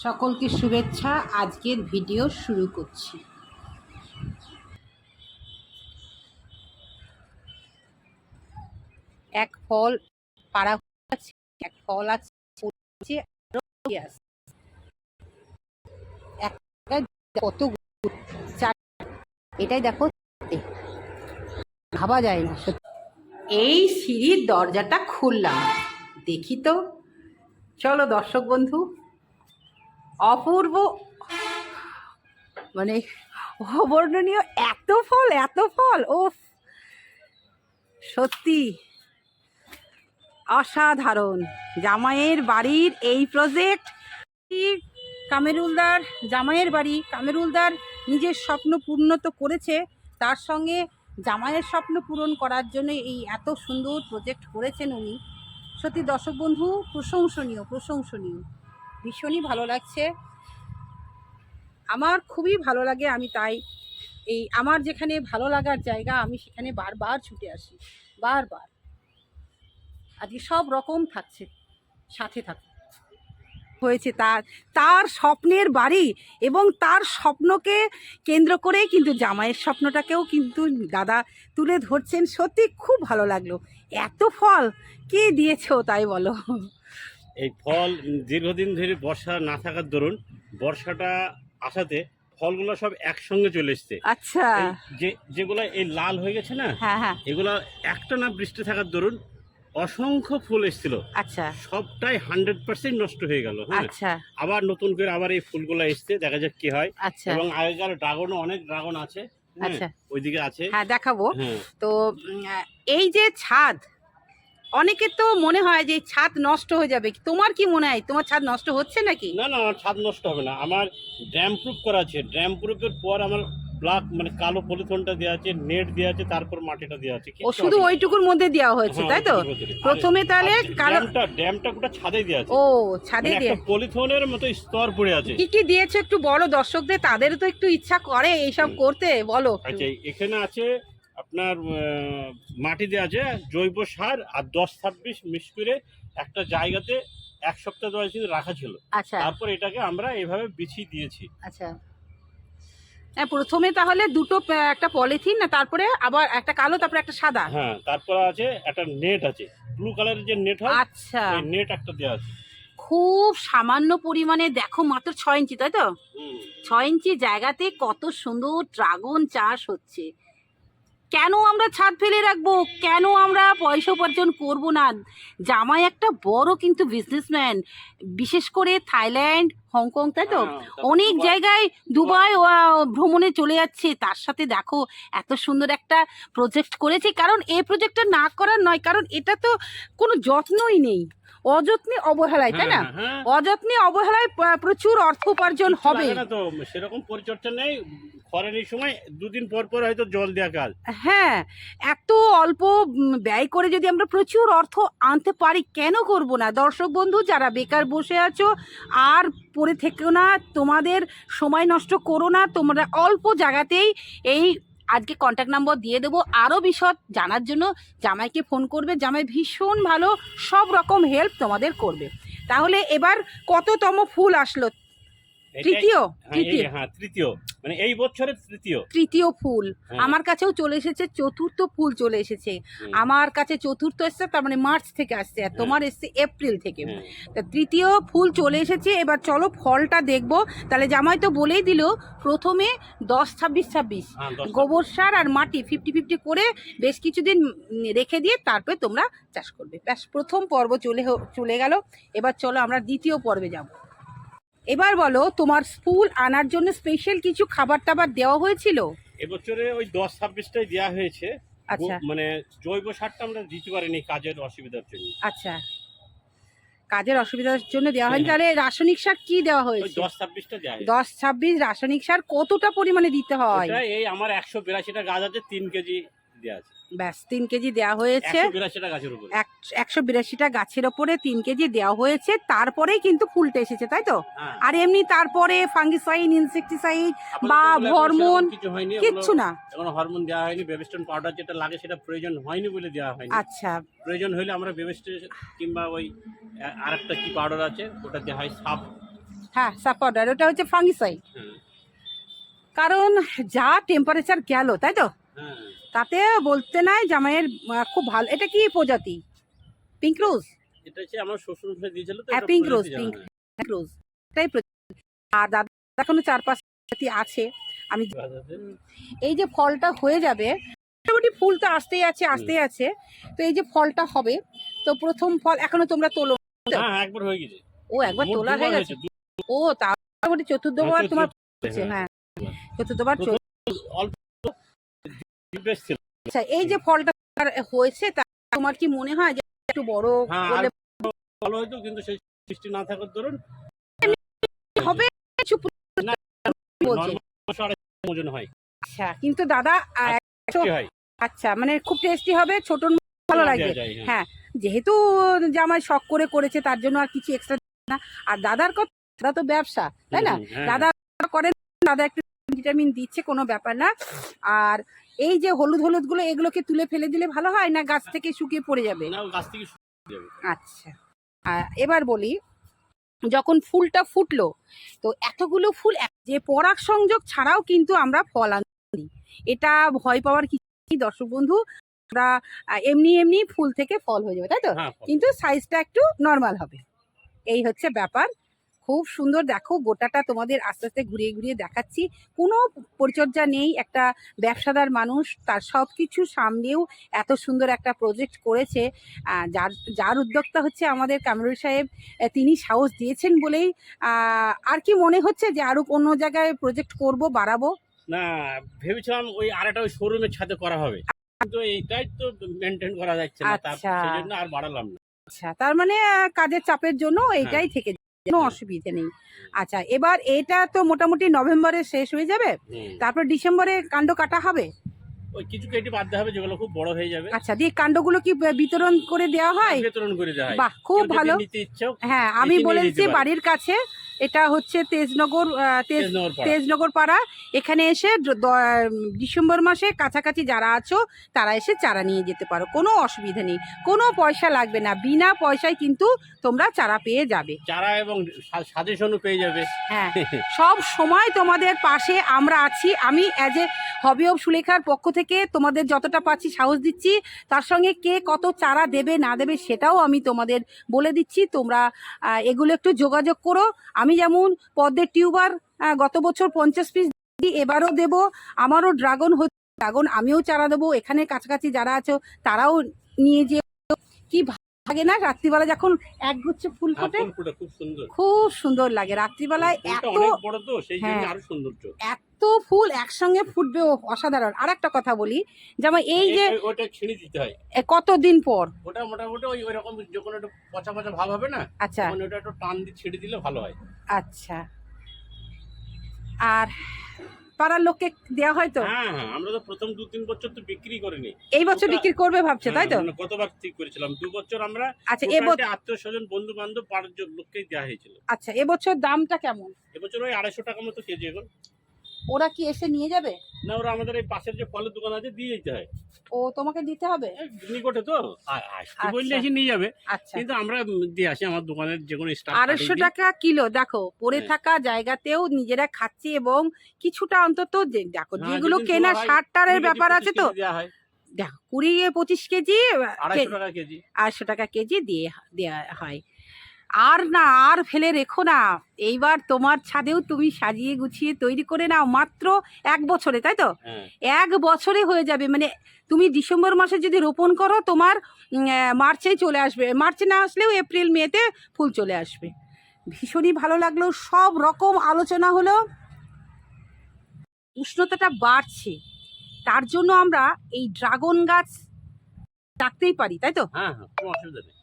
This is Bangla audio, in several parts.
সকলকে শুভেচ্ছা। আজকের ভিডিও শুরু করছি। এক ফল পাড়া আছে, এক ফল আছে কত এটাই দেখো ভাবা যায় না এই সিঁড়ির দরজাটা খুললাম। দেখি তো। চলো দর্শক বন্ধু অপূর্ব মানে অবর্ণনীয় এত ফল এত ফল ও সত্যি অসাধারণ। জামাইয়ের বাড়ির এই প্রজেক্ট কামেরুলদার, জামাইয়ের বাড়ি, কামেরুলদার নিজের স্বপ্ন পূর্ণ তো করেছে, তার সঙ্গে জামাইয়ের স্বপ্ন পূরণ করার জন্য এই এত সুন্দর প্রজেক্ট করেছেন উনি। সত্যি দর্শক বন্ধু, প্রশংসনীয় প্রশংসনীয়। ভীষণই ভালো লাগছে। আমার খুবই ভালো লাগে, আমি তাই। এই আমার যেখানে ভালো লাগার জায়গা, আমি সেখানে বারবার ছুটে আসি, বারবার। আজকে সব রকম থাকছে, সাথে থাকে। হয়েছে তার তার স্বপ্নের বাড়ি এবং তার স্বপ্নকে কেন্দ্র করেই কিন্তু জামাইয়ের স্বপ্নটাকেও কিন্তু দাদা তুলে ধরছেন। সত্যি খুব ভালো লাগল। এত ফল, কে দিয়েছ তাই বলো? এই ফল দীর্ঘদিন ধরে বর্ষা না থাকার দরুন বর্ষাটা আসাতে ফলগুলো সব একসঙ্গে চলে এসছে। আচ্ছা। যে যেগুলো এই লাল হয়ে গেছে না হ্যাঁ হ্যাঁ। এগুলো একটা না বৃষ্টি থাকার দরুন অসংখ্য ফুল এসেছিল। আচ্ছা। সবটাই হান্ড্রেড পার্সেন্ট নষ্ট হয়ে গেল আচ্ছা। আবার নতুন করে আবার এই ফুলগুলো এসছে দেখা যাক কি হয়। আচ্ছা। এবং আগেকার ড্রাগনও অনেক ড্রাগন আছে হ্যাঁ, আচ্ছা। ওইদিকে আছে। হ্যাঁ দেখাবো। তো এই যে ছাদ অনেকে তো মনে হয় যে ছাদ নষ্ট হয়ে যাবে। তোমার কি মনে হয়? তোমার ছাদ নষ্ট হচ্ছে নাকি? না না আমার ছাদ নষ্ট হবে না। আমার ড্যাম প্রুফ করা আছে। ড্যাম প্রুফের পর আমার ব্ল্যাক মানে কালো পলিথনটা দেওয়া আছে নেট দেওয়া আছে তারপর মাটিটা দেওয়া আছে। ও শুধু ওইটুকুর মধ্যে দেওয়া হয়েছে তাই তো? প্রথমে তাহলে কালো ড্যামটা ড্যামটা গোটা ছাদে দেওয়া আছে। ও ছাদে দিয়ে একটা পলিথনের মতো স্তর পড়ে আছে। কি কি দিয়েছে একটু বলো দর্শকদের তাদেরও তো একটু ইচ্ছা করে এইসব। করতে বলো। আচ্ছা এখানে আছে আপনার মাটি দেওয়া আছে জৈব সার আর দশ ছাব্বিশ মিক্স করে একটা জায়গাতে এক সপ্তাহ দশ দিন রাখা ছিল। আচ্ছা। তারপর এটাকে আমরা এভাবে বিছিয়ে দিয়েছি। আচ্ছা। হ্যাঁ প্রথমে তাহলে দুটো একটা পলিথিন না তারপরে আবার একটা কালো তারপরে একটা সাদা? হ্যাঁ তারপর আছে একটা নেট আছে। ব্লু কালারের যে নেট হয় আচ্ছা। নেট একটা দেওয়া আছে। খুব সামান্য পরিমাণে দেখো মাত্র ছয় ইঞ্চি তাই তো। ছয় ইঞ্চি জায়গাতে কত সুন্দর ড্রাগন চাষ হচ্ছে। কেন আমরা ছাদ ফেলে রাখব? কেন আমরা পয়সা উপার্জন করব না? জামাই একটা বড় কিন্তু বিজনেসম্যান বিশেষ করে থাইল্যান্ড হংকং তাই তো? হ্যাঁ, অনেক জায়গায় দুবাই ভ্রমণে চলে যাচ্ছে। তার সাথে দেখো এত সুন্দর একটা প্রজেক্ট করেছে। কারণ এই প্রজেক্টটা না করার নয় কারণ এটা তো কোনো যত্নই নেই। অযত্নে অবহেলায় তাই না? হ্যাঁ, হ্যাঁ। অযত্নে অবহেলায় প্রচুর অর্থ উপার্জন হবে। তো সেরকম পরিচর্যা নেই। খরানির সময় দুদিন পর পর হয়তো জল দেওয়া কাজ হ্যাঁ এত অল্প ব্যয় করে যদি আমরা প্রচুর অর্থ আনতে পারি কেন করব না? দর্শক বন্ধু যারা বেকার বসে আছো আর পড়ে থেকেও না তোমাদের সময় নষ্ট করো না তোমরা অল্প জায়গাতেই এই আজকে কন্ট্যাক্ট নাম্বার দিয়ে দেবো। আরও বিশদ জানার জন্য জামাইকে ফোন করবে। জামাই ভীষণ ভালো, সব রকম হেল্প তোমাদের করবে। তাহলে এবার কততম ফুল আসলো? তৃতীয় হ্যাঁ, তৃতীয়। হ্যাঁ তৃতীয়। মানে এই বছরের তৃতীয়। তৃতীয় ফুল। হ্যাঁ। আমার কাছেও চলে এসেছে চতুর্থ ফুল চলে এসেছে। আমার কাছে চতুর্থ এসছে তার মানে মার্চ থেকে আসছে আর। তোমার এসছে এপ্রিল থেকে। তা তৃতীয় ফুল চলে এসেছে এবার চলো ফলটা দেখব। তাহলে জামাই তো বলেই দিল প্রথমে দশ ছাব্বিশ ছাব্বিশ। গোবর সার আর মাটি ফিফটি ফিফটি করে বেশ কিছুদিন রেখে দিয়ে তারপরে তোমরা চাষ করবে। ব্যাস প্রথম পর্ব চলে চলে গেল। এবার চলো আমরা দ্বিতীয় পর্বে যাব। এবার বলো তোমার স্কুল আনার জন্য স্পেশাল কিছু খাবার টাবার দেওয়া হয়েছিল? এবছরে ওই দশ ছাব্বিশটাই দেওয়া হয়েছে। আচ্ছা। মানে জৈব সারটা আমরা দিতে পারিনি কাজের অসুবিধার জন্য। আচ্ছা। কাজের অসুবিধার জন্য দেওয়া হয়নি। হ্যাঁ। তাহলে রাসায়নিক সার কি দেওয়া ওই হয়েছে দশ ছাব্বিশটা দেওয়া দশ ছাব্বিশ রাসায়নিক সার কতটা পরিমাণে দিতে হয়? এই আমার একশো বিরাশিটা গাছ আছে তিন কেজি দেওয়া আছে। ব্যাস তিন কেজি দেওয়া হয়েছে। একশো বিরাশিটা গাছের ওপরে তিন কেজি দেওয়া হয়েছে। তারপরেই কিন্তু ফুলটা এসেছে তাই তো? হ্যাঁ। আর এমনি তারপরে ফাঙ্গিসাইড ইনসেকটিসাইড বা হরমোন কিছু কিচ্ছু না। হরমোন দেওয়া হয়নি। বেবিস্টন পাউডার যেটা লাগে সেটা প্রয়োজন হয়নি বলে দেওয়া হয়নি। আচ্ছা। প্রয়োজন হলে আমরা বেবিস্টন কিংবা ওই আর একটা কি পাউডার আছে? ওটা দেওয়া হয় সাপ। হ্যাঁ সাপোর্টার ওটা হচ্ছে ফাঙ্গিসাইড। হ্যাঁ। কারণ যা টেম্পারেচার গেল তাই তো? হ্যাঁ। তাতে বলতে নাই জামাইয়ের খুব ভালো। এটা কি প্রজাতি? পিঙ্ক রোজ এটা হচ্ছে আমার শ্বশুর মশাই দিয়েছিল তো হ্যাঁ, pink। জানা। পিঙ্ক রোজ এটাই প্রজাতি। আর দাদা এখনও চার পাঁচ প্রজাতি আছে? আমি এই যে ফলটা হয়ে যাবে মোটামুটি ফুল তো আসতেই আছে আসতেই আছে। তো এই যে ফলটা হবে তো প্রথম ফল এখনও তোমরা তোলো? হ্যাঁ হ্যাঁ, একবার হয়ে গেছে। ও একবার তোলা হয়ে গেছে। ও চতুর্থবার হ্যাঁ, তোমার হ্যাঁ। চতুর্থবার অল্প আচ্ছা এই যে ফলটা হয়েছে তা তোমার কি মনে হয় যে একটু বড় হ্যাঁ, করলে ভালো হয়তো কিন্তু সেই সৃষ্টি না থাকার দরুন হবে কিছু ওজন হয়। আচ্ছা কিন্তু দাদা হয়। আচ্ছা মানে খুব টেস্টি হবে ছোট ভালো দেওয়া লাগবে। হ্যাঁ। হ্যাঁ। যেহেতু জামাই শখ করে করেছে তার জন্য আর কিছু এক্সট্রা না। আর দাদার কথা দাদা তো ব্যবসা তাই না? হ্যাঁ, দাদা করেন দাদা একটু ভিটামিন দিচ্ছে কোনো ব্যাপার না। আর এই যে হলুদ হলুদগুলো এগুলোকে তুলে ফেলে দিলে ভালো হয় না গাছ থেকে শুকিয়ে পড়ে যাবে। আচ্ছা। আর এবার বলি যখন ফুলটা ফুটলো তো এতগুলো ফুল যে পরাগ সংযোগ ছাড়াও কিন্তু আমরা ফল আনি এটা ভয় পাওয়ার কিছু নেই, দর্শক বন্ধু? আমরা এমনি এমনি ফুল থেকে ফল হয়ে যাবে তাই তো? হ্যাঁ, কিন্তু সাইজটা একটু নর্মাল হবে। এই হচ্ছে ব্যাপার। খুব সুন্দর। দেখো গোটাটা তোমাদের আস্তে আস্তে ঘুরিয়ে ঘুরিয়ে দেখাচ্ছি। কোনো পরিচর্যা নেই একটা ব্যবসাদার মানুষ তার সব কিছু সামনেও এত সুন্দর একটা প্রজেক্ট করেছে। যার যার উদ্যোক্তা হচ্ছে আমাদের কামরুল সাহেব। তিনি সাহস দিয়েছেন বলেই। আর কি মনে হচ্ছে যে আরও অন্য জায়গায় প্রজেক্ট করব বাড়াবো? না ভেবেছিলাম ওই আরেকটা ওই শোরুমের ছাদে করা হবে। কিন্তু এইটাই তো মেনটেন করা যাচ্ছে না তার আচ্ছা। জন্য আর বাড়ালাম না। আচ্ছা তার মানে কাজের চাপের জন্য এইটাই হ্যাঁ। থেকে যাচ্ছে, কোনো অসুবিধা নেই। আচ্ছা এবার এটা তো মোটামুটি নভেম্বরে শেষ হয়ে যাবে। তারপর ডিসেম্বরে কাণ্ড কাটা হবে? ওই কিছু কেটে বাদ হবে যেগুলো খুব বড় হয়ে যাবে। আচ্ছা দিয়ে কাণ্ডগুলো কি বিতরণ করে দেওয়া হয়? বিতরণ করে দেওয়া হয়। বাহ খুব ভালো। হ্যাঁ আমি বলেছি বলে দিচ্ছি বাড়ির কাছে এটা হচ্ছে তেজনগর তেজনগর পাড়া। তেজনগর পাড়া। এখানে এসে ডিসেম্বর মাসে কাছাকাছি যারা আছো তারা এসে চারা নিয়ে যেতে পারো। কোনো অসুবিধা নেই। কোনো পয়সা লাগবে না। বিনা পয়সায় কিন্তু তোমরা চারা পেয়ে যাবে। চারা এবং সাজেশনও পেয়ে যাবে। হ্যাঁ। সব সময় তোমাদের পাশে আমরা আছি। আমি অ্যাজ এ হবি অফ সুলেখার পক্ষ থেকে তোমাদের যতটা পাচ্ছি সাহস দিচ্ছি। তার সঙ্গে কে কত চারা দেবে না দেবে সেটাও আমি তোমাদের বলে দিচ্ছি। তোমরা এগুলো একটু যোগাযোগ করো। আমি যেমন পদ্মের টিউবার গত বছর পঞ্চাশ পিস এবারও দেব। আমারও ড্রাগন হচ্ছে, ড্রাগন আমিও চারা দেবো। এখানে কাছাকাছি যারা আছো, তারাও নিয়ে যে কি ভাগে না রাত্রিবেলা যখন একগুচ্ছ ফুল হ্যাঁ, ফোটে খুব সুন্দর। খুব সুন্দর লাগে। রাত্রিবেলায় এত বড় তো সেই জন্য হ্যাঁ। আরও সৌন্দর্য। এত ফুল একসঙ্গে ফুটবে ও অসাধারণ। আর একটা কথা বলি যেমন এই যে ওটা ছিঁড়ে দিতে হয়। কতদিন পর? ওটা মোটামুটি ওই ওই রকম যখন একটু পচা পচা ভাব হবে না আচ্ছা। তখন ওটা একটু টান দিয়ে ছিঁড়ে দিলে ভালো হয়। আচ্ছা। আর পাড়ার লোককে দেওয়া হয় তো? হ্যাঁ হ্যাঁ আমরা তো প্রথম দু তিন বছর তো বিক্রি করিনি। এই বছর বিক্রি করবে ভাবছে তাই তো? কত মানে গতবার ঠিক করেছিলাম দু বছর আমরা আচ্ছা এবছর আত্মীয় স্বজন বন্ধু বান্ধব পাড়ার লোককে দেওয়া হয়েছিল। আচ্ছা এবছর দামটা কেমন? এবছর ওই আড়াইশো টাকা মতো কেজি এখন। ওরা কি এসে নিয়ে যাবে? না ওরা আমাদের এই পাশের যে ফলের দোকান আছে দিয়ে দিতে হয়। ও তোমাকে দিতে হবে? নিকটে তো? আসতে বললে আচ্ছা। এসে নিয়ে যাবে। আচ্ছা। কিন্তু আমরা দিয়ে আসি আমার দোকানের যে কোনো স্টাফ আড়াইশো টাকা কিলো দেখো পড়ে হ্যাঁ। থাকা জায়গাতেও নিজেরা খাচ্ছি এবং কিছুটা অন্তত দেখো যেগুলো কেনা সার টারের ব্যাপার আছে তো। দেখো কুড়ি পঁচিশ কেজি আড়াইশো টাকা কেজি। আড়াইশো টাকা কেজি দিয়ে দেওয়া হয়। আর না আর ফেলে রেখো না। এইবার তোমার ছাদেও তুমি সাজিয়ে গুছিয়ে তৈরি করে নাও মাত্র এক বছরে তাই তো? হ্যাঁ। এক বছরে হয়ে যাবে। মানে তুমি ডিসেম্বর মাসে যদি রোপণ করো তোমার মার্চেই চলে আসবে। মার্চে না আসলেও এপ্রিল মেতে ফুল চলে আসবে। ভীষণই ভালো লাগল। সব রকম আলোচনা হলো। উষ্ণতাটা বাড়ছে। তার জন্য আমরা এই ড্রাগন গাছ রাখতেই পারি তাই তো? হ্যাঁ হ্যাঁ কোনো অসুবিধা নেই।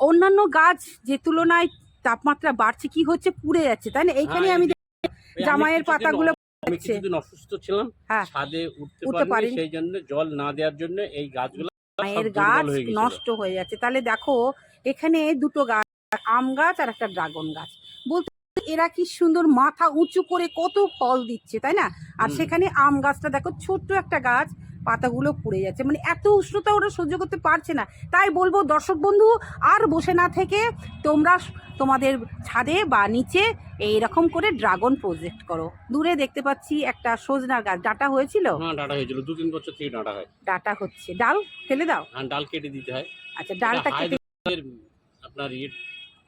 অন্যান্য গাছ যে তুলনায় তাপমাত্রা বাড়ছে কি হচ্ছে পুড়ে যাচ্ছে তাই না? এইখানে হ্যাঁ, আমি জামাইয়ের পাতাগুলো আমি কিছুদিন অসুস্থ ছিলাম হ্যাঁ। ছাদে উঠতে পারিনি। সেই জন্য জল না দেওয়ার জন্য এই গাছগুলো মায়ের গাছ নষ্ট হয়ে যাচ্ছে। তাহলে দেখো এখানে দুটো গাছ আম গাছ আর একটা ড্রাগন গাছ। বলতে এরা কি সুন্দর মাথা উঁচু করে কত ফল দিচ্ছে তাই না? আর সেখানে আম গাছটা দেখো ছোট্ট একটা গাছ পাতাগুলো পুড়ে যাচ্ছে। মানে এত উষ্ণতা ওরা সহ্য করতে পারছে না। তাই বলব দর্শক বন্ধু আর বসে না থেকে তোমরা তোমাদের ছাদে বা নিচে এই রকম করে ড্রাগন প্রজেক্ট করো। দূরে দেখতে পাচ্ছি একটা সজনার গাছ। ডাটা হয়েছিল? হ্যাঁ ডাটা হয়েছিল। দু তিন বছর থেকে ডাটা হয়। ডাটা হচ্ছে। ডাল ফেলে দাও। আর ডাল কেটে দিতে হয়। আচ্ছা ডালটা কেটে আপনার ইয়ে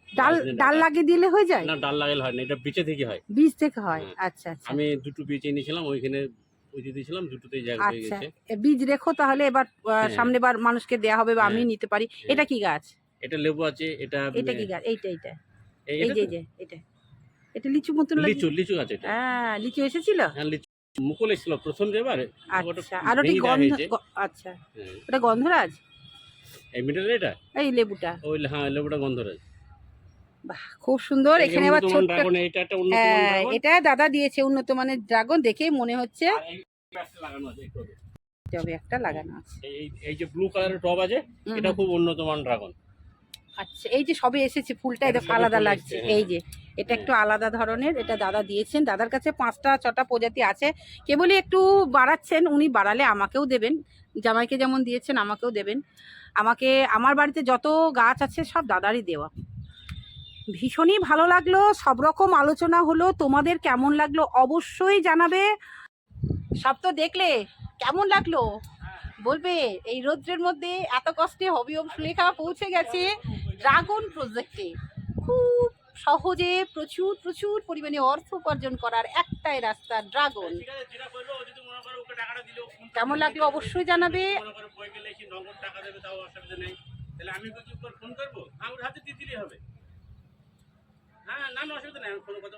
ডাল ডাল লাগিয়ে দিলে হয়ে যায়? না ডাল লাগালে হয় না। এটা বিচে থেকে হয়। বীজ থেকে হয়। হ্যাঁ। আচ্ছা আচ্ছা। আমি দুটো বীজ এনেছিলাম ওইখানে ওই দিয়ে দিয়েছিলাম দুটোতেই জায়গা হয়ে আচ্ছা। গেছে। এ বীজ রেখো তাহলে এবার আহ, হ্যাঁ। সামনে বার মানুষকে দেয়া হবে বা আমি হ্যাঁ। নিতে পারি। হ্যাঁ। এটা কি গাছ? এটা লেবু আছে এটা এটা কি গাছ? এইটা এইটা। এই- এই এটা যে এই যে এটা এটা লিচু মতন লিচু লিচু আছে এটা। হ্যাঁ লিচু এসেছিল? হ্যাঁ লিচু মুকুল এসেছিল প্রথম যেবার আচ্ছা আর ওটি গন্ধ গ- আচ্ছা। ওটা গন্ধরাজ? এই মিডল এটা? এই লেবুটা। ওই হ্যাঁ লেবুটা গন্ধরাজ। বাহ খুব সুন্দর। এখানে আবার ছোট্ট এটা হ্যাঁ এটা দাদা দিয়েছে উন্নত মানের ড্রাগন দেখে মনে হচ্ছে। আছে একটু লাগানো আছে। এই যে ব্লু কালারের টব আছে এটা খুব উন্নত মান ড্রাগন আচ্ছা এই যে সবে এসেছে ফুলটা এটা এটা আলাদা লাগছে। এই যে এটা একটু আলাদা ধরনের এটা দাদা দিয়েছেন। দাদার কাছে পাঁচটা ছটা প্রজাতি আছে। কেবলই একটু বাড়াচ্ছেন উনি বাড়ালে আমাকেও দেবেন। জামাইকে যেমন দিয়েছেন আমাকেও দেবেন। আমাকে আমার বাড়িতে যত গাছ আছে সব দাদারই দেওয়া। ভীষণই ভালো লাগল। সব রকম আলোচনা হলো। তোমাদের কেমন লাগল অবশ্যই জানাবে। সব তো দেখলে কেমন লাগল? বলবে, এই রৌদ্রের মধ্যে এত কষ্টে হবি অব সুলেখা পৌঁছে গেছে ড্রাগন প্রজেক্টে। খুব সহজে প্রচুর প্রচুর পরিমাণে অর্থ উপার্জন করার একটাই রাস্তা ড্রাগন। মনে কেমন লাগল অবশ্যই জানাবে। আমি ফোন করব? ওর হাতে দিয়ে দিলেই হবে। হ্যাঁ না না অসুবিধা নেই আমি ফোন কথা